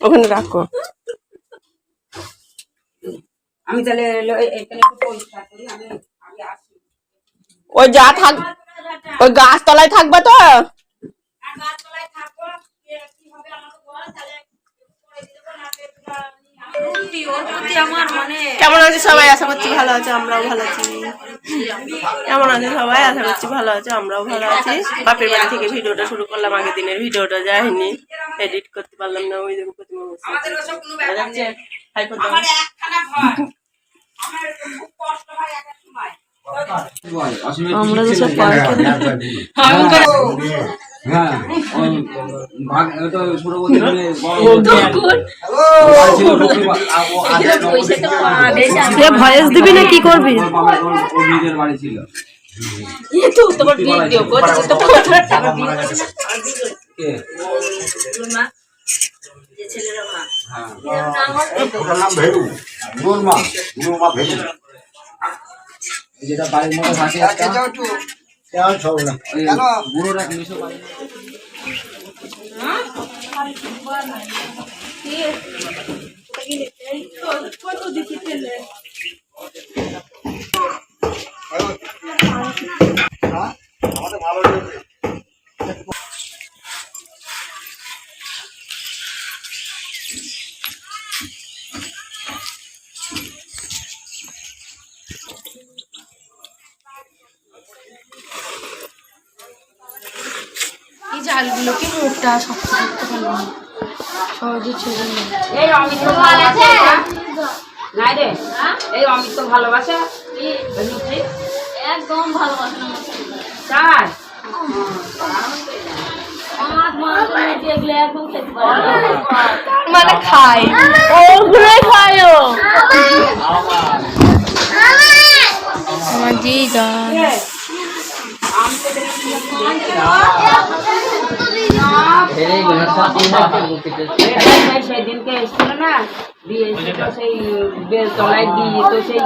ওখানে রাখো। আমি তাহলে ওই যা থাক ওই গাছ তলায় থাকবে তো? থাকব কি হবে আমাকে বল তাহলে মানে কেমন আছে সবাই? আশা করছি ভালো আছে আমরাও ভালো আছি। কেমন আছে সবাই? আশা করছি ভালো আছে আমরাও ভালো আছি। বাপের বাড়ি থেকে ভিডিওটা শুরু করলাম আগের দিনের ভিডিওটা যায়নি এডিট করতে পারলাম না ওই জন্য হাই করে দাও। আমার হয় তো সব পার্কে হ্যাঁ নবদ্বীপে সে ভয়েস দিবি না কি করবি? নিজের বাড়ি ছিল। হ্যাঁ। মা যেটা বাড়ির মধ্যে থাকে একটা কেমন সব না। বুড়োরা নিশো বাড়ি আমাদের জালগুলোকে মোটা শক্ত করতে পারলাম না। সহজে ছেড়ে নেই এই অমিত তো ভালোবাসে। নাই রে। এই অমিত তো ভালোবাসে। রুচি একদম ভালোবাসে না। তাই? আমার মনে দেখলে একদম খেতে পারে। মানে খাই। ওগুলোই খাই ও। আমার দিদা সেদিনকে এসেছিল না দিয়ে এসে তো সেই বেল তলায় দিয়ে তো সেই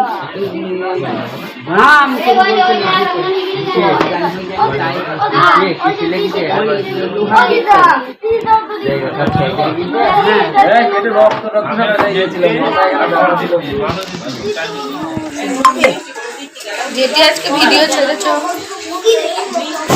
রাম করে বলছিল লোহা কেটে রক্ত রক্ত সব বেরিয়ে গিয়েছিল মাথায় এখানে ব্যথা ছিল যেটি আজকে ভিডিও ছেড়েছ আর ওর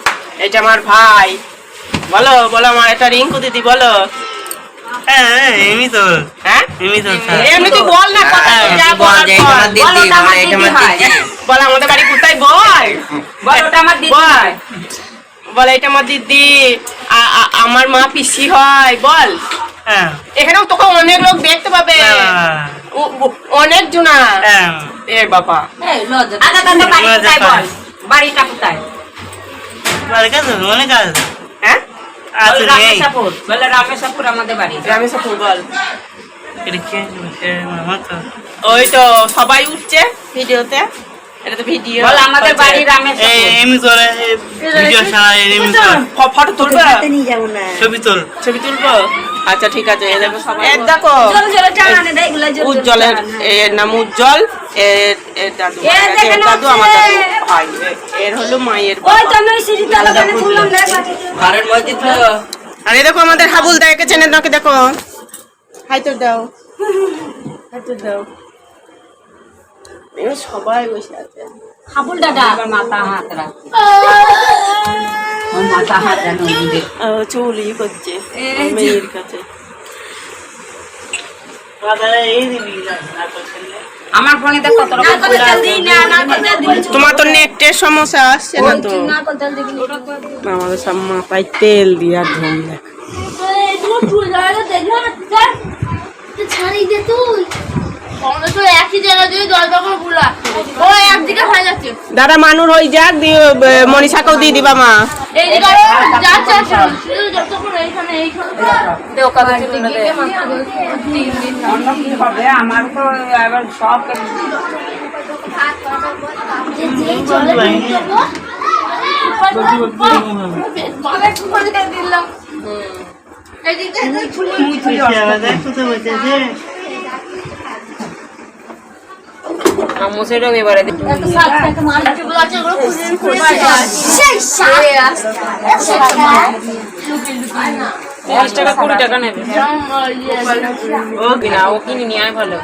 এটা আমার ভাই। বলো বলো আমার এটা রিঙ্কু দিদি বলো। হ্যাঁ এমনি তুই বল না কথা, যা বল। বল ওটা আমার দিদি হয়। বল আমাদের বাড়ি কোথায় বল। বল ওটা আমার দিদি বল। বল এটা আমার দিদি। আমার মা পিসি হয় বল। এখানেও তোকে অনেক লোক দেখতে পাবে। অনেক জনা। এ বাবা। লজ্জা। আচ্ছা, তাহলে বাড়ি কোথায় বল? বাড়িটা কোথায়? হ্যাঁ? বল রামেশাপুর বলে রামেশাপুর আমাদের বাড়ি। রামেশ্বর বল। ওই তো সবাই উঠছে ভিডিওতে। এটা তো ভিডিও। বল আমাদের বাড়ি রামেশাপুর ফটো তুলবো। ছবি তুল। ছবি তুলবো? আচ্ছা ঠিক আছে দেখো দেখো। জোরে উজ্জ্বলের এর নাম উজ্জ্বল এর এর দাদু এ এর দাদু আমার দাদু ভাই এর হলো মায়ের দেখ। আর আমাদের হাবুল দাকে চেনে নাকি দেখো। হাই তো দাও। হাই তো দাও। সবাই বসে আছে। হাবুল দাদা মাথা হাত রাখছে মাথা হাত। চুল ই করছে মেয়ের কাছে আমার ফোনে দেখ কত রকম তোমার তো নেটের সমস্যা আসছে না তো আমাদের সব মাথায় তেল দিয়া ধুম দেখ ছাড়িয়ে দে তুই দাদা মানুষ হয়ে যাক দিয়ে মনীষাকেও দিয়ে দিবা মা। আমার তো এবার সব দিলাম আমসেরও এবারে দশ টাকা কুড়ি টাকা নেবে। ও কিনা ও কিনে নিয়ে আয় ভালো।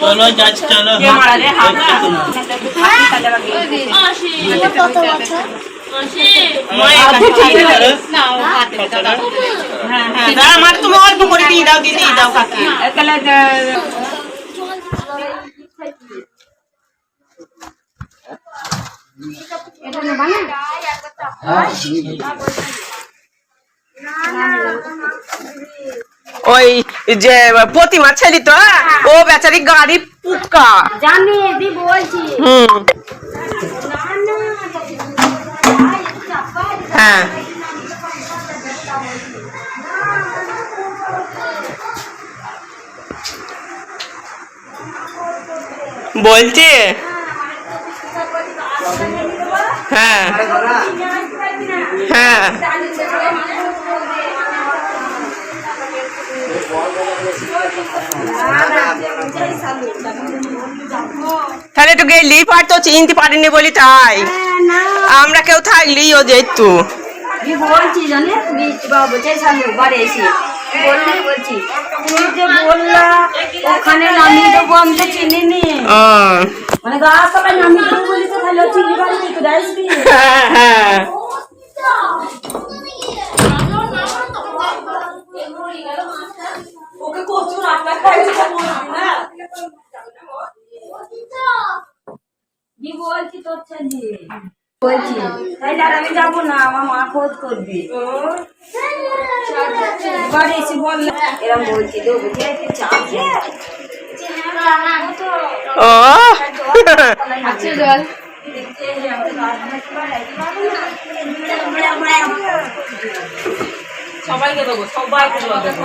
চলো যাচ্ছ চলো। কে মারা রে হাত হ্যাঁ হ্যাঁ দাদা আমার তুমি অল্প করে দিয়ে দাও দিদি দাও কাকি তাহলে ওই যে প্রতিমা ছেলি তো ও বেচারি গাড়ি পুকা জানি বলছি। হুম। হ্যাঁ বলছি। হ্যাঁ। হ্যাঁ। তাহলে একটু গেলি পারতো চিনতে পারিনি বলি তাই। আমরা কেউ থাকলি ও যেত কি বলছি জানে বাবু চাই সামনে বাড়ি এসে। বললি বলছি তুমি যে বললা ওখানে নামিয়ে দেবো আমি তো চিনিনি। মানে গাছতলায় নামিয়ে দেবো বলি তো তাহলে চিনি বাড়ি থেকে আসবি হ্যাঁ হ্যাঁ। কি বলছি তোর ছেলে? বলছি তাইলে আর আমি যাব না আমার মা খোঁজ করবি। বাড়ি এসে বললে এরকম বলছি তো বুঝে চাপ ও! সবাইকে দেবো সবাইকে দেবো।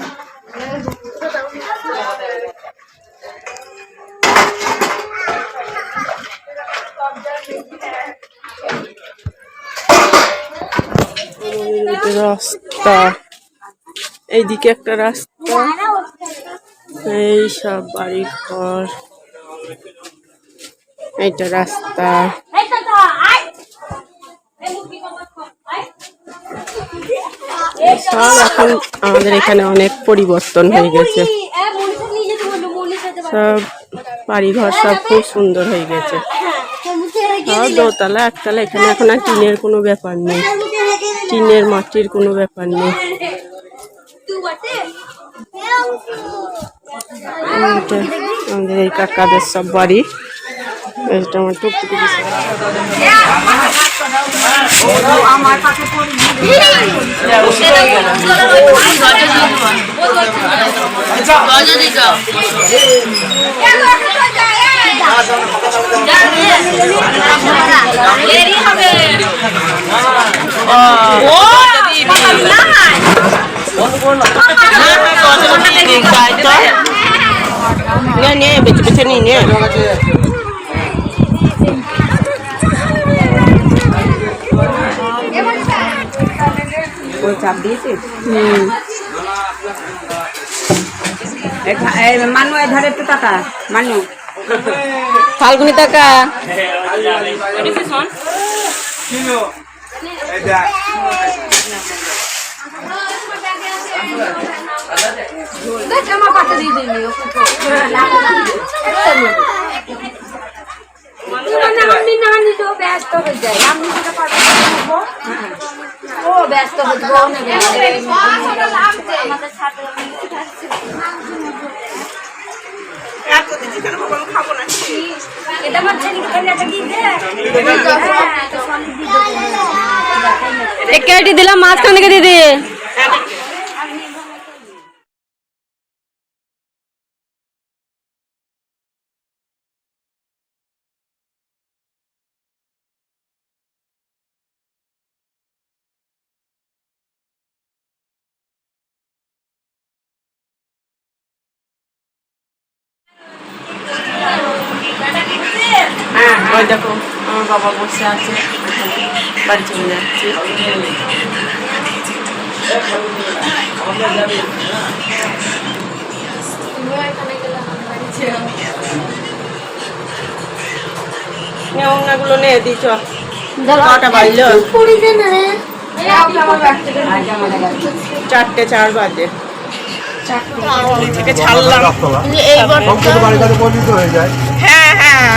রাস্তা। এইদিকে একটা রাস্তা। এই সব বাড়ি ঘর এইটা রাস্তা। সব এখন আমাদের এখানে অনেক পরিবর্তন হয়ে গেছে। সব বাড়িঘর সব খুব সুন্দর হয়ে গেছে। সব দোতলা একতলা এখানে এখন আর টিনের কোনো ব্যাপার নেই। টিনের মাটির কোনো ব্যাপার নেই। আমাদের এই কাকাদের সব বাড়ি। এটা আমার দিছে। নে নে বেছে বেছে নি নে চাপ দিয়েছিস হুম এই ধা- এই মানু এই ধারে একটু টাকা মানু ফাল্গুনি টাকা। ব্যস্ত হয়ে যায় সেটা। ও ব্যস্ত হয়ে যাবে ও নেবে না। আমাদের সাথে এটা আমার ছেলেকে খালি একটা। হ্যাঁ, দিলাম মাঝখান থেকে দিদি ওই দেখো আমার বাবা বসে আছে বাড়ি চলে যাচ্ছি। গুলো নে দিছ কটা বাজলো। চারটে চার বাজে। থেকে ছাড়লাম। হয়ে হ্যাঁ হ্যাঁ।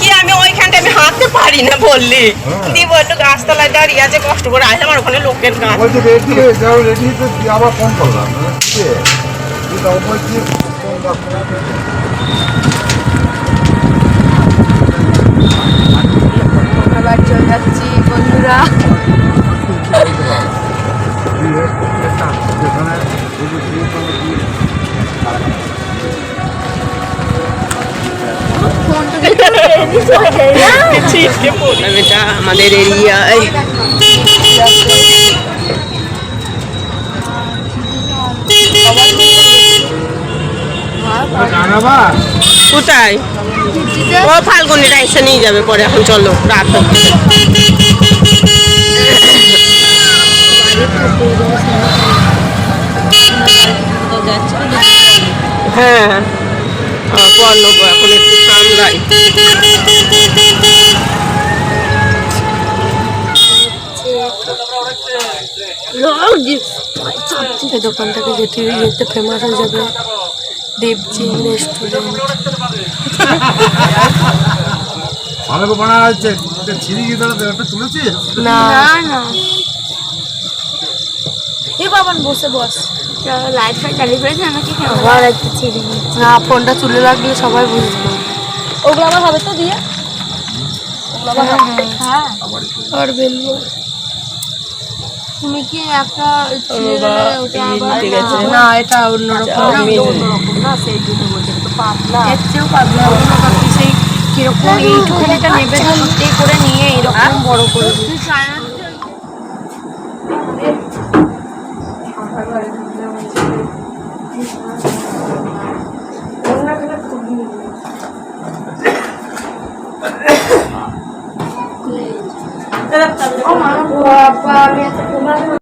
কি আমি ওইখানটা আমি হাঁটতে পারি না বললি দিব একটু গাছতলায় দাঁড়িয়ে আছে কষ্ট করে আসলে আমার ওখানে লোকের গাছ বলছি রেডি হয়ে যাও রেডি তো আবার ফোন করলাম কি রে? তুই তো বলছি ফোন করলাম। চলে যাচ্ছি বন্ধুরা যেখানে আমাদের এরিয়ায় কোথায়? ও ফাল্গুনিটা এসে নিয়ে যাবে পরে, এখন চলো, রাত হ্যাঁ হ্যাঁ। এখন একটু এই দোকানটাকে যেতে যেতে ফেমাস হয়ে যাবে। দেবজি রেস্টুরেন্ট ভালো বানা হচ্ছে ছিঁড়ি গিয়ে দাঁড়াতে একটা তুলেছিস? না। না এ বাবান বসে বস। লাইট ফাইট চালিয়ে ফেলেছে আমাকে আবার একটা ছিঁড়ে না ফোনটা চুলে লাগলে সবাই বুঝবে। ওগুলো আবার হবে তো দিয়ে? হ্যাঁ আর বেলবো তুমি কি একটা। না এটা অন্যরকম না মিল। অন্যরকম না সেই জন্য বলছি তো পাতলা। এর চেয়েও পাতলা সেই কীরকম এইটুখানিটা নেবে ধরতে করে নিয়ে এরকম বড় করে দিবে